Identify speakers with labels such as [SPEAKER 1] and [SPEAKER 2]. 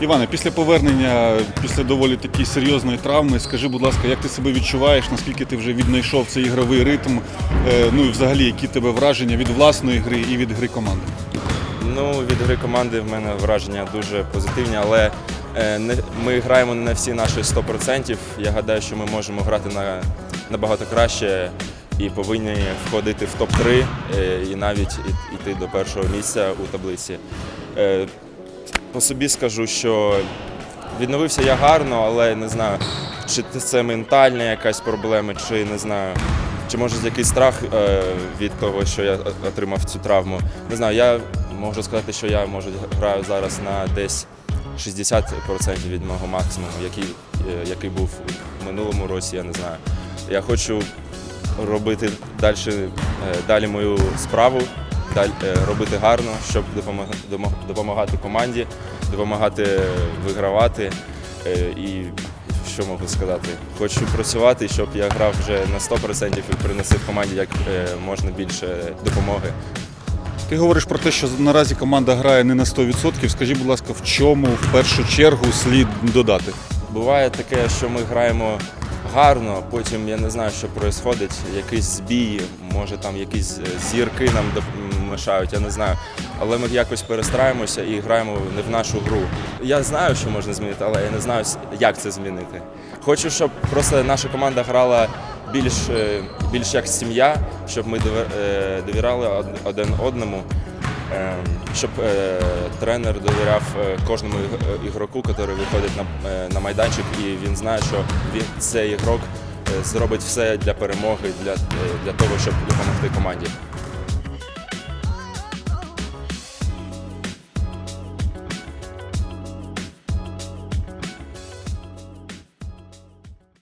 [SPEAKER 1] Іване, після повернення, після доволі такі серйозної травми, скажи, будь ласка, як ти себе відчуваєш, наскільки ти вже віднайшов цей ігровий ритм, е, ну і взагалі, які тебе враження від власної гри і від гри команди?
[SPEAKER 2] Ну, від гри команди в мене враження дуже позитивні, але е, ми граємо не всі наші 100%. Я гадаю, що ми можемо грати на, набагато краще і повинні входити в топ-3 е, і навіть йти до першого місця у таблиці. Е, по собі скажу, що відновився я гарно, але не знаю, чи це ментальна якась проблема, чи не знаю. Чи може якийсь страх е, від того, що я отримав цю травму? Не знаю, я можу сказати, що я може граю зараз на десь 60% від мого максимуму, який, е, який був в минулому році, я не знаю. Я хочу робити далі, далі мою справу, е, робити гарно, щоб допомагати, команді, допомагати вигравати. Е, І що можу сказати? Хочу працювати, щоб я грав вже на 100% і приносив команді як е, можна більше допомоги.
[SPEAKER 1] Ти говориш про те, що наразі команда грає не на 100%. Скажи, будь ласка, в чому в першу чергу слід додати?
[SPEAKER 2] Буває таке, що ми граємо гарно, потім я не знаю, що відбувається, якийсь збій, може там якісь е, зірки нам доп- мешають, я не знаю. Але ми якось перестраюємося і граємо не в нашу гру. Я знаю, що можна змінити, але я не знаю, як це змінити. Хочу, щоб просто наша команда грала більш, е, більш як сім'я, щоб ми е, довіряли один одному. Е, Щоб тренер довіряв кожному ігроку, який виходить на, майданчик, і він знає, що він цей ігрок зробить все для перемоги, для, для того, щоб допомогти команді.